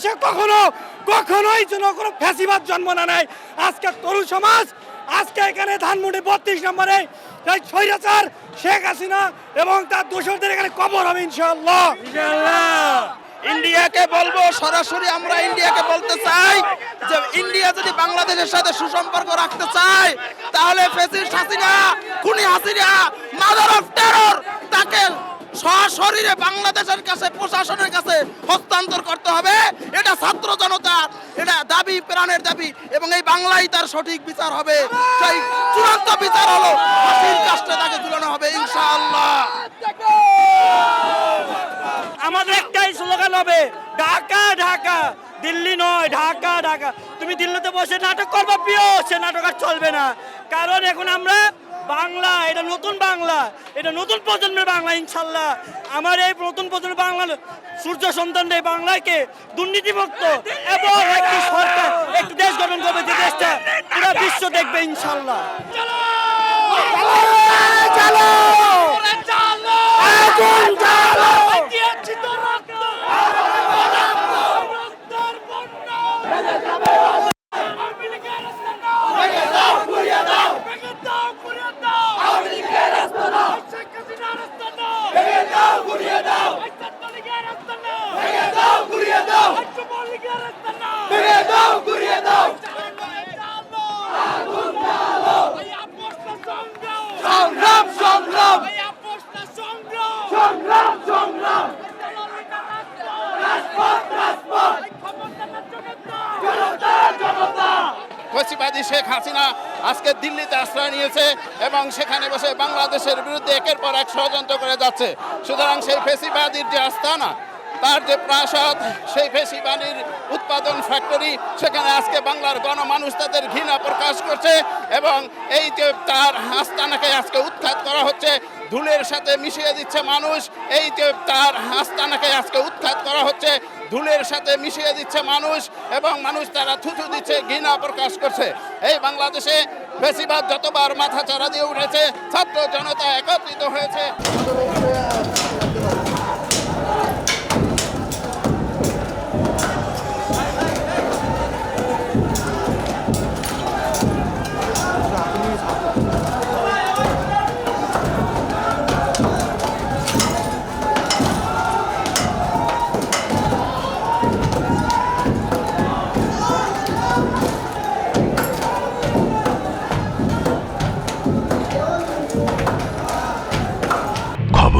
বাংলাদেশে কখনো, কখনোই যেন কোনো ফ্যাসিবাদ জন্ম না নেয়। আজকে তরুণ সমাজ, আজকে এখানে ধানমন্ডি বত্রিশ নম্বরে এই স্বৈরাচার শেখ হাসিনা এবং তার দোষরদের এখানে কবর হবে ইনশাআল্লাহ। ইন্ডিয়াকে বলব, সরাসরি আমরা ইন্ডিয়াকে বলতে চাই যে ইন্ডিয়া যদি বাংলাদেশের সাথে সুসম্পর্ক রাখতে চায়, তাহলে ফেসিস্ট হাসিনা, খুনি হাসিনা মাদার অফ টেরর তাকে সশরীরে বাংলাদেশের কাছে, প্রশাসনের কাছে হস্তান্তর করতে হবে। ছাত্র জনতার এটা দাবি, প্রাণের দাবি, এবং এই বাংলায় তার সঠিক বিচার হবে। সেই চূড়ান্ত বিচার হলো ফাঁসির কাজটা তাকে ঝুলানো হবে, ইনশাআল্লাহ। আমাদের একটাই স্লোগান হবে, ঢাকা ঢাকা, দিল্লি নয়, ঢাকা ঢাকা। তুমি দিল্লিতে বসে নাটক করবা, প্রিয়, সে নাটক আর চলবে না। কারণ এখন আমরা বাংলা, এটা নতুন বাংলা, এটা নতুন প্রজন্মের বাংলা, ইনশাল্লাহ। আমার এই নতুন প্রজন্মের বাংলা, সূর্য সন্তান এই বাংলাকে দুর্নীতিমুক্ত এবং একটি সরকার, একটি দেশ গঠন করবে, যে দেশটা পুরো বিশ্ব দেখবে, ইনশাল্লাহ। ফসিবাদী শেখ হাসিনা আজকে দিল্লিতে আশ্রয় নিয়েছে এবং সেখানে বসে বাংলাদেশের বিরুদ্ধে একের পর এক ষড়যন্ত্র করে যাচ্ছে। সুতরাং সেই ফেসিবাদীর যে আস্তানা তার যে প্রাসাদ, সেই ফেসিবাদীর উৎপাদন ফ্যাক্টরি সেখানে আজকে বাংলার গণমানুষ তাদের ঘৃণা প্রকাশ করছে এবং এই যে তার আস্তানাকে আজকে উৎখাত করা হচ্ছে, ধুলের সাথে মিশিয়ে দিচ্ছে মানুষ, এই যে তার আস্তানাকে আজকে উৎখাত করা হচ্ছে, ধুলের সাথে মিশিয়ে দিচ্ছে মানুষ এবং মানুষ তারা থুথু দিচ্ছে, ঘৃণা প্রকাশ করছে। এই বাংলাদেশে বেশিরভাগ যতবার মাথা চারা দিয়ে উঠেছে, ছাত্র জনতা একত্রিত হয়েছে।